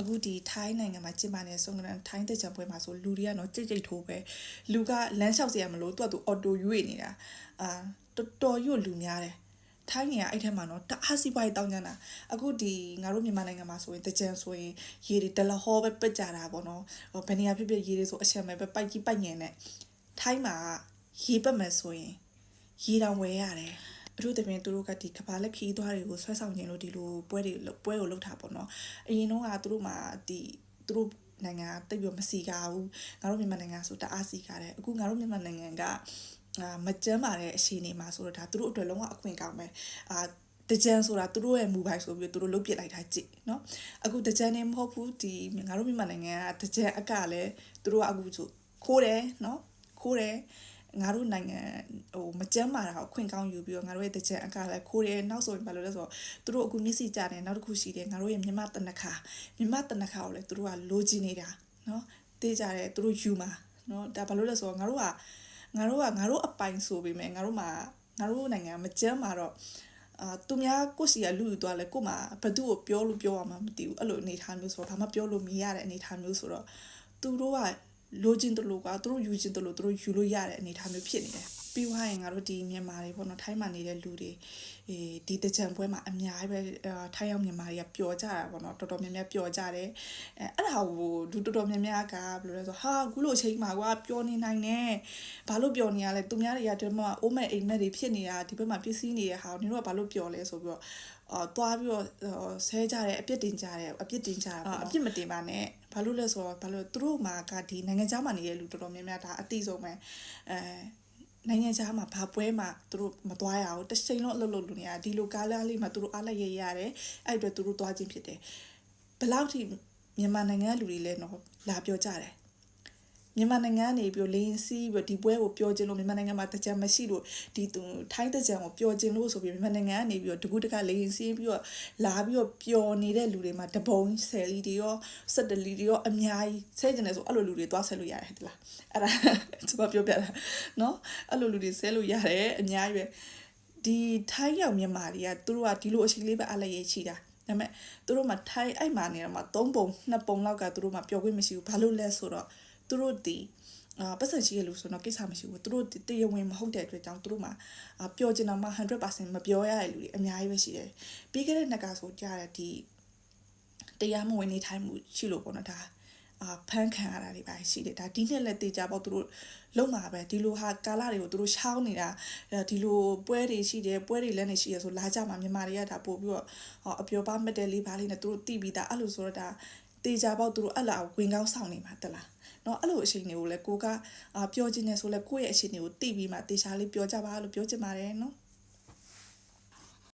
အခုဒီထိုင်းနိုင်ငံမှာကျင်းပနေတဲ့ဆုံးကန်းထိုင်းတကြပွဲမှာဆိုလူတွေကတော့ကြိတ်ကြိတ်ထိုးပဲလူကလမ်းလျှောက်စရာမလိုသူကသူအော်တိုရွေ့နေတာအာတော်တော်ရွတ်လူများတယ်ထိုင်းနေရအဲ့ထက်မှာတော့တအားစီပွားရေးတောင်းကြတာအခုဒီငါတို့မြန်မာနိုင်ငံမှာဆိုရင်တကြံဆိုရင်ရေတွေဒလဟောပဲပစ်ကြတာပေါ့နော်ဘယ်နေရာဖြစ်ဖြစ်ရေတွေဆိုအချက်မဲ့ပဲပိုက်ကြီးပိုက်ငင်နဲ့ထိုင်းမှာရေပတ်မယ်ဆိုရင်ရေတောင်ဝယ်ရတယ် အထူးသဖြင့်သူတို့ကဒီကဘာလက်ခီးသွားတွေကိုဆွဲဆောင်ခြင်းလို့ဒီလိုပွဲတွေလုပ်ပွဲကိုလုပ်တာပေါ့နော်အရင်တော့ကသူတို့မှာဒီသူတို့နိုင်ငံကတိတ်ပြီးမစီကားဘူးငါတို့မြန်မာနိုင်ငံဆိုတအားစီကားတယ်အခုငါတို့မြန်မာနိုင်ငံကအာမကျမ်းပါတဲ့အရှိနေမှာဆိုတော့ဒါသူတို့အတွက်လုံးဝအခွင့်ကောင်းပဲအာတကြံဆိုတာသူတို့ရဲ့မူပိုင်ဆိုပြီးသူတို့လုတ်ပစ်လိုက်တာကြည့်နော်အခုတကြံနေမဟုတ်ဘူးဒီငါတို့မြန်မာနိုင်ငံကတကြံအကလည်းသူတို့ကအခုဆိုခိုးတယ်နော်ခိုးတယ် ငါတို့နိုင်ငံဟိုမကြမ်းမာတာကိုခွင့်ကောင်းယူပြီးတော့ငါတို့ရဲ့တကြံအကလည်းခိုးတယ်နောက်ဆိုရင်ဘာလို့လဲဆိုတော့သူတို့အခုမျက်စိကြတယ်နောက်တစ်ခုရှိတယ်ငါတို့ရဲ့မြမတနခါမြမတနခါကိုလည်းသူတို့ကလိုချင်နေတာနော်တေးကြတယ်သူတို့ယူမှာနော်ဒါဘာလို့လဲဆိုတော့ငါတို့ကငါတို့ကငါတို့အပိုင်ဆိုပေမဲ့ငါတို့မှာငါတို့နိုင်ငံမကြမ်းမာတော့အာသူများကိုယ့်စီကလူယူသွားလဲကို့မှာဘသူ့ကိုပြောလို့ပြောရမှာမသိဘူးအဲ့လိုအနေထားမျိုးဆိုတော့ဘာမှပြောလို့မရတဲ့အနေထားမျိုးဆိုတော့သူတို့က လိုချင်တယ်လို့ကသူတို့ယူချင်တယ်လို့သူတို့ယူလို့ရတဲ့အနေထားမျိုးဖြစ်နေတယ် ပြီးွားရင်ငါတို့ဒီမြန်မာတွေပေါ့နော်ထိုင်းမှာနေတဲ့လူတွေအေးဒီတကြံပွဲမှာအများကြီးပဲအာထိုင်းရောက်မြန်မာတွေကပျော်ကြတာပေါ့နော်တော်တော်များများပျော်ကြတယ်အဲအဲ့ဒါကိုဒူတော်တော်များများကဘယ်လိုလဲဆိုဟာအခုလိုအချိန်မှာကွာပျော်နေနိုင်တယ်ဘာလို့ပျော်နေရလဲသူများတွေကဒီမှာအိုးမဲ့အိမ်မက်တွေဖြစ်နေတာဒီဘက်မှာပစ္စည်းနေတဲ့ဟာကိုနင်တို့ကဘာလို့ပျော်လဲဆိုပြီးတော့အော်သွားပြီးတော့ဆဲကြတယ်အပြစ်တင်ကြတယ်အပြစ်တင်ကြတာပေါ့နော်အပြစ်မတင်ပါနဲ့ဘာလို့လဲဆိုတော့ဘာလို့သူတို့မှာကဒီနိုင်ငံခြားမှာနေတဲ့လူတော်တော်များများဒါအတိဆုံးပဲအဲ နိုင်ငံခြားမှာဘာပွဲမှာသူတို့မသွားရအောင်တစ်ချိန်လုံးအလုပ်လုပ်လို့နေရဒီလိုကားလားလေးမှာသူတို့အားလိုက်ရရတယ်အဲ့အတွက်သူတို့သွားခြင်းဖြစ်တယ်ဘယ်လောက်ထိမြန်မာနိုင်ငံလူတွေလဲတော့လာပြောကြတယ် မြန်မာနိုင်ငံကနေပြီးတော့လေရင်စီးပြီးဒီပွဲကိုပြောခြင်းလို့မြန်မာနိုင်ငံမှာတကြံမရှိလို့ဒီသူထိုင်းတကြံကိုပြောခြင်းလို့ဆိုပြီးမြန်မာနိုင်ငံကနေပြီးတော့တကူတကလေရင်စီးပြီးတော့လာပြီးတော့ပျော်နေတဲ့လူတွေမှာတပုံဆယ်လီတွေရောစက်တလီတွေရောအများကြီးဆဲကျင်တယ်ဆိုအဲ့လိုလူတွေသွားဆဲလို့ရတယ်ဟဲ့လားအဲ့ဒါကျွန်မပြောပြတာနော်အဲ့လိုလူတွေဆဲလို့ရတယ်အများကြီးပဲဒီထိုင်းရောက်မြန်မာတွေကသူတို့ကဒီလိုအချိန်လေးပဲအားလည်းရေးချီတာဒါပေမဲ့သူတို့မှထိုင်းအဲ့မှာနေတော့မှ၃ပုံ၂ပုံလောက်ကသူတို့မှပျော်ခွင့်မရှိဘူးဘာလို့လဲဆိုတော့ သူတို့ဒီအာပတ်စံရှိရလို့ဆိုတော့ကိစ္စမရှိဘူးသူတို့တရားဝင်မဟုတ်တဲ့အတွက်ကြောင့်သူတို့မှာပျော်ကျင်တော့မှ100%မပြောရတဲ့လူတွေအများကြီးပဲရှိတယ်ပြီးခဲ့တဲ့နှစ်ကဆိုကြတဲ့ဒီတရားမဝင်နေထိုင်မှုရှိလို့ပေါ့နော်ဒါအာဖန်ခံရတာတွေပါရှိတယ်ဒါဒီနှစ်လက်တေချာပေါ့သူတို့လုံမှာပဲဒီလိုဟာကာလာတွေကိုသူတို့ရှောင်းနေတာဒီလိုပွဲတွေရှိတယ်ပွဲတွေလည်းနေရှိရဆိုလာကြမှာမြန်မာတွေကဒါပို့ပြီးတော့အပျော်ပါမက်တယ်လေးပါလေးနဲ့သူတို့တိပြီးသားအဲ့လိုဆိုတော့ဒါ တေချာပေါက်သူတို့အဲ့လားဝင်ကောင်းဆောင်နေမှာတလားနော်အဲ့လိုအချိန်တွေကိုလည်းကိုကပြောချင်နေဆိုလဲကိုယ့်ရဲ့အချိန်တွေကိုသိပြီးမှတေချာလေးပြောကြပါလို့ပြောချင်ပါတယ်နော်